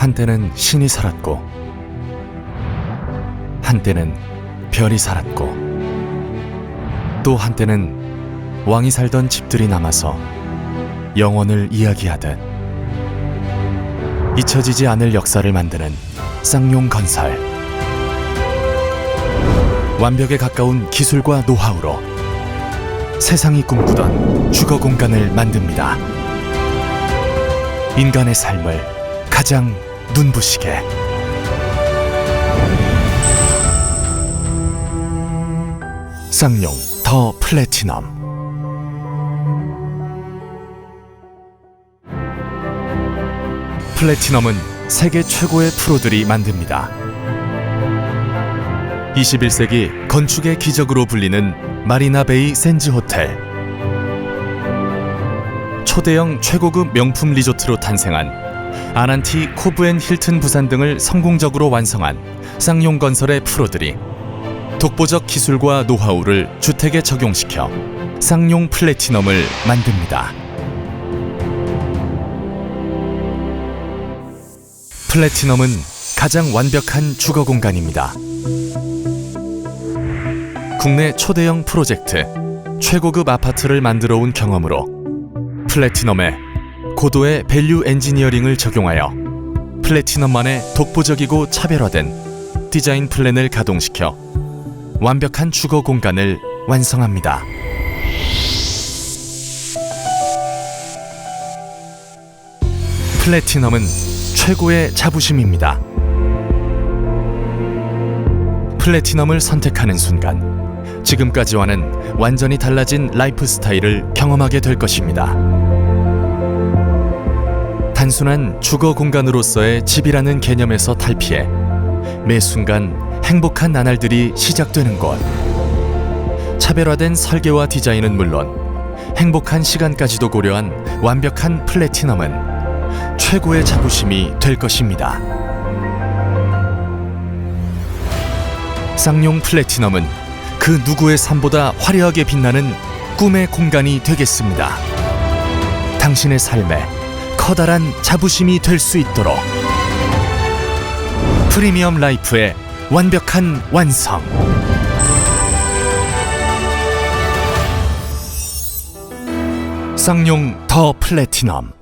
한때는 신이 살았고 한때는 별이 살았고 또 한때는 왕이 살던 집들이 남아서 영원을 이야기하듯 잊혀지지 않을 역사를 만드는 쌍용 건설 완벽에 가까운 기술과 노하우로 세상이 꿈꾸던 주거 공간을 만듭니다. 인간의 삶을 가장 눈부시게 쌍용 더 플래티넘 플래티넘은 세계 최고의 프로들이 만듭니다. 21세기 건축의 기적으로 불리는 마리나 베이 샌즈 호텔. 초대형 최고급 명품 리조트로 탄생한 아난티 코브앤 힐튼 부산 등을 성공적으로 완성한 쌍용 건설의 프로들이 독보적 기술과 노하우를 주택에 적용시켜 쌍용 플래티넘을 만듭니다. 플래티넘은 가장 완벽한 주거 공간입니다. 국내 초대형 프로젝트 최고급 아파트를 만들어 온 경험으로 플래티넘에 고도의 밸류 엔지니어링을 적용하여 플래티넘만의 독보적이고 차별화된 디자인 플랜을 가동시켜 완벽한 주거 공간을 완성합니다. 플래티넘은 최고의 자부심입니다. 플래티넘을 선택하는 순간 지금까지와는 완전히 달라진 라이프 스타일을 경험하게 될 것입니다. 단순한 주거 공간으로서의 집이라는 개념에서 탈피해 매 순간 행복한 나날들이 시작되는 곳. 차별화된 설계와 디자인은 물론 행복한 시간까지도 고려한 완벽한 플래티넘은 최고의 자부심이 될 것입니다. 쌍용 플래티넘은 그 누구의 삶보다 화려하게 빛나는 꿈의 공간이 되겠습니다. 당신의 삶에 커다란 자부심이 될 수 있도록 프리미엄 라이프의 완벽한 완성. 쌍용 더 플래티넘.